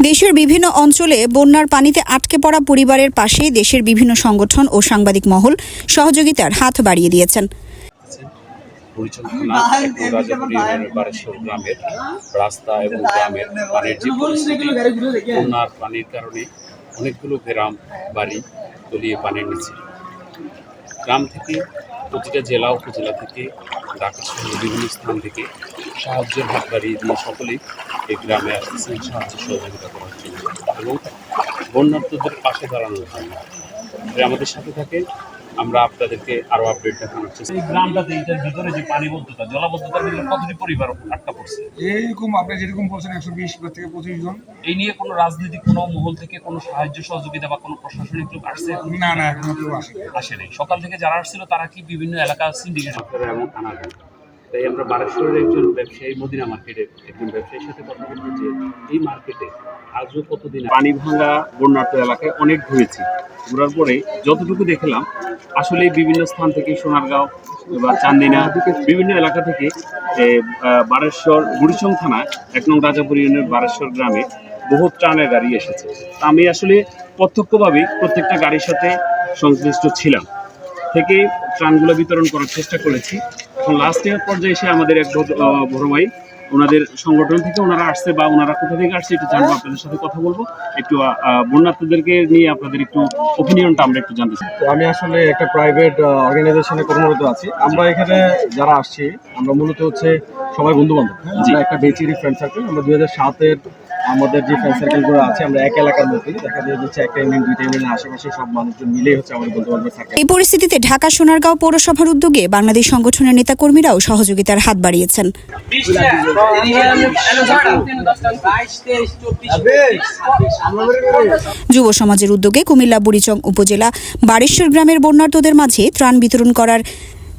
দেশের বিভিন্ন অঞ্চলে বন্যার পানিতে আটকে পড়া পরিবারের পাশে দেশের বিভিন্ন সংগঠন ও সাংবাদিক মহল সহযোগিতার হাত বাড়িয়ে দিয়েছেন। বন্যার পানির কারণে অনেকগুলো গ্রাম বাড়ি তলিয়ে পানির নিচে। গ্রাম থেকে প্রতিটা জেলা, উপজেলা থেকে ঢাকা বিভিন্ন স্থান থেকে সাহায্যের হাত বাড়িয়ে দিয়ে সকলেই এই গ্রামে আসতেছেন সাহায্য সহযোগিতা করার জন্য। এবং বন্যার্থদের পাশে দাঁড়ানোর জন্য। আমাদের সাথে থাকে। আমরা আপনাদেরকে আরও আপডেট দেখানোর চেষ্টা এই গ্রামটাতে ভিতরে যে পানিবদ্ধতা জলাবদ্ধতার ভিতরে কতটি পরিবার আটকা পড়ছে? এইরকম আপনি যেরকম বলছেন একশো বিশ থেকে পঁচিশ জন। এই নিয়ে কোনো রাজনৈতিক কোনো মহল থেকে কোনো সাহায্য সহযোগিতা বা কোনো প্রশাসনিক লোক আসছে? না না এখনও কেউ আসে আসে নাই সকাল থেকে যারা আসছিল তারা কি বিভিন্ন এলাকা সিন্ডিকেট এবং আনাগান তাই আমরা বারেশ্বরের একজন ব্যবসায়ী, মদিনা মার্কেটের একজন ব্যবসায়ীর সাথে কথা বলব যে এই মার্কেটে আজও কতদিন পানি ভাঙা বন্যার্থ এলাকায় অনেক ঘুরেছি। ঘোরার পরে যতটুকু দেখলাম আসলে বিভিন্ন স্থান থেকে সোনারগাঁও বা চান্দিনা, বিভিন্ন এলাকা থেকে বারেশ্বর গুড়িচং থানা এক নং রাজাপুর ইউনিয়নের বারেশ্বর গ্রামে বহু ত্রাণের গাড়ি এসেছে। আমি আসলে প্রত্যক্ষভাবে প্রত্যেকটা গাড়ির সাথে সংশ্লিষ্ট ছিলাম। থেকে ত্রাণগুলো বিতরণ করার চেষ্টা করেছি। এখন লাস্ট ইয়ার পর্যায়ে এসে আমাদের এক বড় ভাই ওনাদের সংগঠন থেকে ওনারা আসছে বা ওনারা কোথা থেকে আসছে একটু জানব আপনাদের সাথে কথা বলব। একটু বন্যার্থীদেরকে নিয়ে আপনাদের একটু ওপিনিয়নটা আমরা একটু জানতে চাই। আমি আসলে একটা প্রাইভেট অর্গানাইজেশনে কর্মরত আছি। আমরা এখানে যারা আসছি আমরা মূলত হচ্ছে সবাই বন্ধু বান্ধব। একটা বেচিরি ফ্রেন্ড সার্কেল আমরা দু হাজার সাতের আমাদের যে ফ্রেন্ড সার্কেলগুলো আছে, আমরা এক এলাকার মধ্যেই দেখা যায় হচ্ছে একটা ইউনিয়ন দুইটা ইউনিয়নের আশেপাশে সব মানুষজন মিলেই হচ্ছে আমাদের বন্ধু বান্ধব সার্কেল এই পরিস্থিতিতে ঢাকা, সোনারগাঁও পৌরসভার উদ্যোগে বাংলাদেশ সংগঠনের নেতাকর্মীরাও সহযোগিতার হাত বাড়িয়েছেন। যুব সমাজের উদ্যোগে কুমিল্লা, বুড়িচং উপজেলা বারেশ্বর গ্রামের বন্যার্তদের মাঝে ত্রাণ বিতরণ করার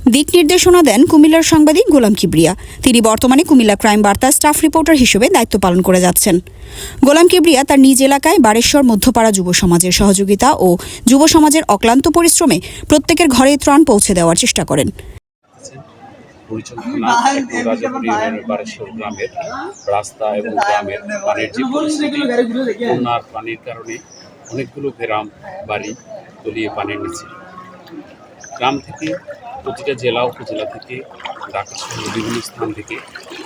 দিক নির্দেশনা দেন কুমিল্লার সাংবাদিক গোলাম কিবরিয়া। তিনি বর্তমানে কুমিল্লা ক্রাইম বার্তা স্টাফ রিপোর্টার হিসেবে দায়িত্ব পালন করে যাচ্ছেন। গোলাম কিবরিয়া তার নিজ এলাকায় বারেশ্বর, মধ্যপাড়া যুব সমাজের সহযোগিতা ও যুব সমাজের অক্লান্ত পরিশ্রমে প্রত্যেকের ঘরে ত্রাণ পৌঁছে দেওয়ার চেষ্টা করেন। অনেকগুলো গ্রাম, বাড়ি তলিয়ে পানির নিচে। গ্রাম থেকে, প্রতিটা জেলা, উপজেলা থেকে ঢাকা বিভিন্ন স্থান থেকে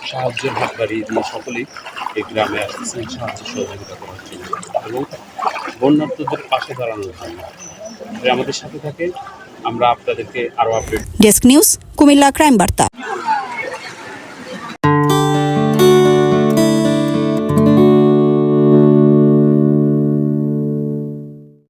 সাহায্যের হাত বাড়িয়ে দিয়ে সকলেই এই গ্রামে আসতেছেন সাহায্য সহযোগিতা করার জন্য। এবং বন্যার্থদের পাশে দাঁড়ানোর জন্য। আমাদের সাথে থাকে আমরা আপনাদেরকে আরও update desk news Cumilla crime বার্তা।